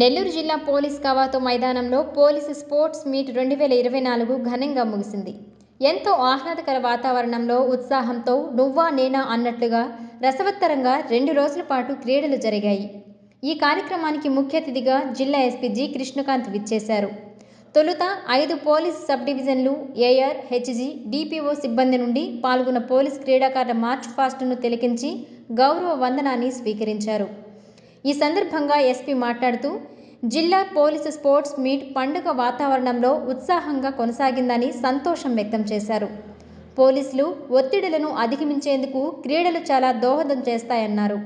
నెల్లూరు జిల్లా పోలీస్ కవాతు మైదానంలో పోలీసు స్పోర్ట్స్ మీట్ రెండు వేల ఇరవై నాలుగు ఘనంగా ముగిసింది. ఎంతో ఆహ్లాదకర వాతావరణంలో ఉత్సాహంతో నువ్వా నేనా అన్నట్లుగా రసవత్తరంగా రెండు రోజుల పాటు క్రీడలు జరిగాయి. ఈ కార్యక్రమానికి ముఖ్య అతిథిగా జిల్లా ఎస్పీ జి కృష్ణకాంత్ విచ్చేశారు. తొలుత ఐదు పోలీస్ సబ్ డివిజన్లు ఏఆర్ హెచ్జీ డిపిఓ సిబ్బంది నుండి పాల్గొన్న పోలీస్ క్రీడాకారుల మార్చ్ ఫాస్ట్ను తిలకించి గౌరవ వందనాన్ని స్వీకరించారు. ఈ సందర్భంగా ఎస్పీ మాట్లాడుతూ జిల్లా పోలీసు స్పోర్ట్స్ మీట్ పండుగ వాతావరణంలో ఉత్సాహంగా కొనసాగిందని సంతోషం వ్యక్తం చేశారు. పోలీసులు ఒత్తిడులను అధిగమించేందుకు క్రీడలు చాలా దోహదం చేస్తాయన్నారు.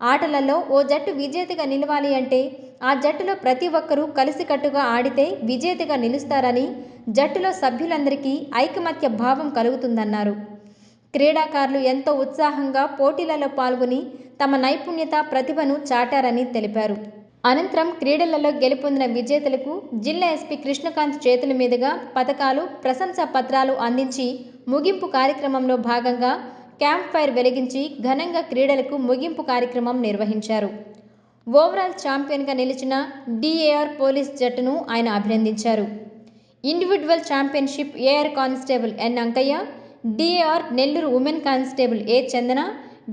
ఆటలలో ఓ జట్టు విజేతగా నిలవాలి అంటే ఆ జట్టులో ప్రతి ఒక్కరూ కలిసికట్టుగా ఆడితే విజేతగా నిలుస్తారని జట్టులో సభ్యులందరికీ ఐకమత్య భావం కలుగుతుందన్నారు. క్రీడాకారులు ఎంతో ఉత్సాహంగా పోటీలలో పాల్గొని తమ నైపుణ్యత ప్రతిభను చాటారని తెలిపారు. అనంతరం క్రీడలలో గెలుపొందిన విజేతలకు జిల్లా ఎస్పీ కృష్ణకాంత్ చేతుల మీదుగా పథకాలు ప్రశంసా పత్రాలు అందించి ముగింపు కార్యక్రమంలో భాగంగా క్యాంప్ ఫైర్ వెలిగించి ఘనంగా క్రీడలకు ముగింపు కార్యక్రమం నిర్వహించారు. ఓవరాల్ ఛాంపియన్గా నిలిచిన డిఏఆర్ పోలీస్ జట్టును ఆయన అభినందించారు. Individual championship AR constable N Ankaiah DAR Nellore women constable A Chandana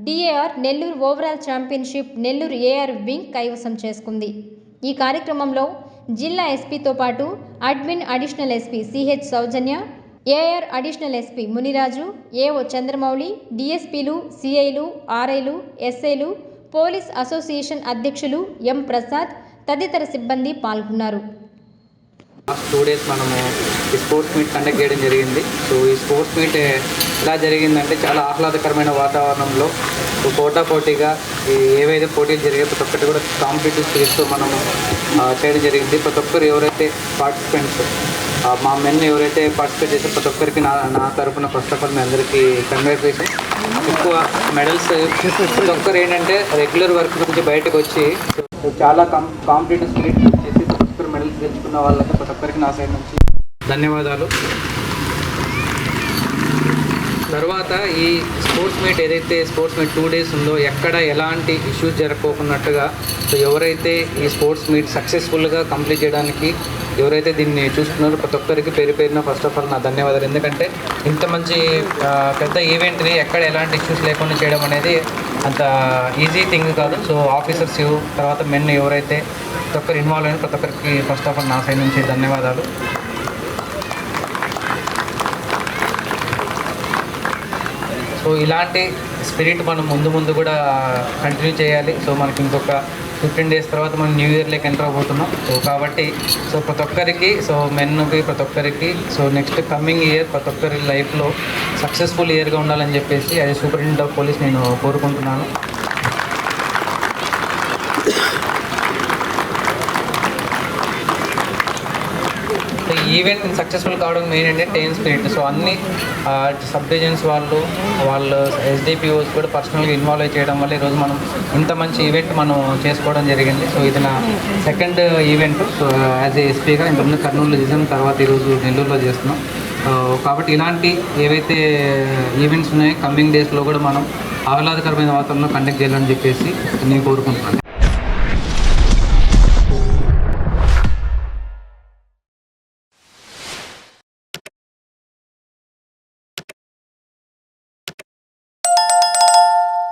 DAR Nellore overall championship Nellore AR wing కైవసం చేసుకుంది. ఈ కార్యక్రమంలో జిల్లా ఎస్పీతో పాటు admin additional SP CH Soujanya AR additional SP Muniraju AO Chandramouli డిఎస్పీలు సిఐలు ఆర్ఐలు ఎస్ఐలు పోలీస్ అసోసియేషన్ అధ్యక్షులు ఎం ప్రసాద్ తదితర సిబ్బంది పాల్గొన్నారు. టూ డేస్ మనము ఈ స్పోర్ట్స్ మీట్ కండక్ట్ చేయడం జరిగింది. సో ఈ స్పోర్ట్స్ మీట్ ఎలా జరిగిందంటే చాలా ఆహ్లాదకరమైన వాతావరణంలో సో పోటా పోటీగా ఈ ఏవైతే పోటీలు జరిగాయి ప్రతి ఒక్కటి కూడా కాంపిటేటివ్ స్పిరిట్తో మనము చేయడం జరిగింది. ప్రతి ఒక్కరు ఎవరైతే పార్టిసిపెంట్స్ మా మెన్ ఎవరైతే పార్టిసిపేట్ చేసే ప్రతి ఒక్కరికి నా నా తరఫున ఫస్ట్ ఆఫ్ ఆల్ మీ అందరికీ కంగ్రాచులేషన్ ఎక్కువ మెడల్స్ ప్రతి ఒక్కరు ఏంటంటే రెగ్యులర్ వర్క్ నుంచి బయటకు వచ్చి చాలా కాం కాంపిటేటివ్ స్పిరిట్ చేసి మెడల్స్ గెలుచుకున్న వాళ్ళకి ప్రతి ఒక్కరికి నా సైడ్ నుంచి ధన్యవాదాలు. తర్వాత ఈ స్పోర్ట్స్ మీట్ ఏదైతే స్పోర్ట్స్ మీట్ టూ డేస్ ఉందో ఎక్కడ ఎలాంటి ఇష్యూస్ జరగకోకున్నట్టుగా సో ఎవరైతే ఈ స్పోర్ట్స్ మీట్ సక్సెస్ఫుల్గా కంప్లీట్ చేయడానికి ఎవరైతే దీన్ని చూస్తున్నారో ప్రతి ఒక్కరికి పేరు పేరున ఫస్ట్ ఆఫ్ ఆల్ నా ధన్యవాదాలు. ఎందుకంటే ఇంత మంచి పెద్ద ఈవెంట్ని ఎక్కడ ఎలాంటి ఇష్యూస్ లేకుండా చేయడం అనేది అంత ఈజీ థింగ్ కాదు. సో ఆఫీసర్స్ తర్వాత మెన్ ఎవరైతే ప్రతి ఒక్కరు ఇన్వాల్వ్ అయిన ప్రతి ఒక్కరికి ఫస్ట్ ఆఫ్ ఆల్ నా సైడ్ నుంచి ధన్యవాదాలు. సో ఇలాంటి స్పిరిట్ మనం ముందు ముందు కూడా కంటిన్యూ చేయాలి. సో మనకి ఇంకొక ఫిఫ్టీన్ డేస్ తర్వాత మనం న్యూ ఇయర్లోకి ఎంటర్ అవబోతున్నాం సో కాబట్టి సో ప్రతి ఒక్కరికి సో మెన్కి ప్రతి ఒక్కరికి సో నెక్స్ట్ కమింగ్ ఇయర్ ప్రతి ఒక్కరి లైఫ్లో సక్సెస్ఫుల్ ఇయర్గా ఉండాలని చెప్పేసి అది సూపరింటెండెంట్ ఆఫ్ పోలీస్ నేను కోరుకుంటున్నాను సో ఈ ఈవెంట్ సక్సెస్ఫుల్ కావడం మెయిన్ అంటే టెన్ స్పిరిట్. సో అన్ని సబ్ డివిజన్స్ వాళ్ళు వాళ్ళు ఎస్డిపిఓస్ కూడా పర్సనల్గా ఇన్వాల్వ్ చేయడం వల్ల ఈరోజు మనం ఇంత మంచి ఈవెంట్ మనం చేసుకోవడం జరిగింది. సో ఇది నా second event. So as a ఎస్పీగా ఇంతకుముందు కర్నూలు చేసాం తర్వాత ఈరోజు నెల్లూరులో చేస్తున్నాం. కాబట్టి ఇలాంటి ఏవైతే ఈవెంట్స్ ఉన్నాయో కమింగ్ డేస్లో కూడా మనం ఆహ్లాదకరమైన వాతావరణంలో కండక్ట్ చేయాలని చెప్పేసి నేను కోరుకుంటున్నాను.